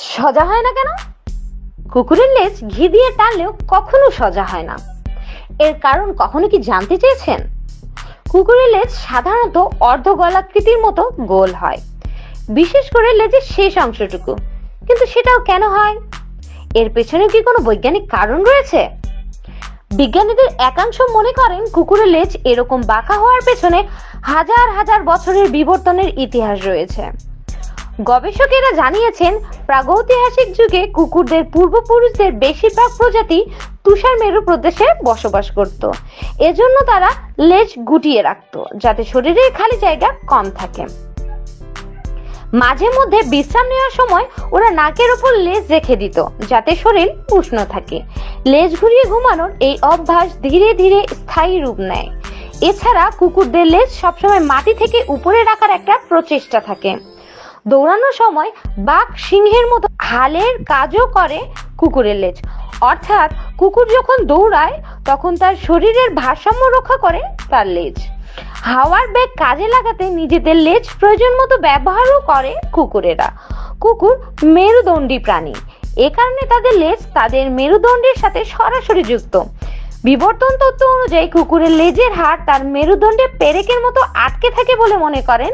সোজা হয় না কেন? কুকুরের লেজ ঘি দিয়ে টানলেও কখনো সোজা হয় না। এর কারণ কখনো কি জানতে চেয়েছেন? কুকুরের লেজ সাধারণত অর্ধ গলাকৃতির মতো গোল হয়। বিশেষ করে লেজের শেষ অংশটুকু। কিন্তু সেটাও কেন হয়? এর পেছনে কি কোনো বৈজ্ঞানিক কারণ রয়েছে? বিজ্ঞানীদের একাংশ মনে করেন কুকুরের লেজ এরকম বাঁকা হওয়ার পেছনে হাজার হাজার বছরের বিবর্তনের ইতিহাস রয়েছে। গবেষকেরা জানিয়েছেন, প্রাগৈতিহাসিক যুগে কুকুরদের পূর্বপুরুষদের বেশিরভাগ প্রজাতি তুষার মেরু প্রদেশে বসবাস করত। এজন্য তারা লেজ গুটিয়ে রাখত, যাতে শরীরের খালি জায়গা কম থাকে। মাঝে মধ্যে বিশ্রাম নেওয়ার সময় ওরা নাকের ওপর লেজ রেখে দিত, যাতে শরীর উষ্ণ থাকে। লেজ ঘুরিয়ে ঘুমানোর এই অভ্যাস ধীরে ধীরে স্থায়ী রূপ নেয়। এছাড়া কুকুরদের লেজ সবসময় মাটি থেকে উপরে রাখার একটা প্রচেষ্টা থাকে। দৌড়ানোর সময় বাঘ সিংহের মতো হালের কাজও করে কুকুরের লেজ। অর্থাৎ কুকুর যখন দৌড়ায়, তখন তার শরীরের ভারসাম্য রক্ষা করে তার লেজ। হাওয়ার বেগ কাজে লাগাতে নিজেদের লেজ প্রয়োজন মতো ব্যবহারও করে কুকুরেরা। কুকুর মেরুদণ্ডী প্রাণী। এ কারণে তাদের লেজ তাদের মেরুদণ্ডের সাথে সরাসরি যুক্ত। বিবর্তন তত্ত্ব অনুযায়ী কুকুরের লেজের হাড় তার মেরুদণ্ডে পেরেকের মতো আটকে থাকে বলে মনে করেন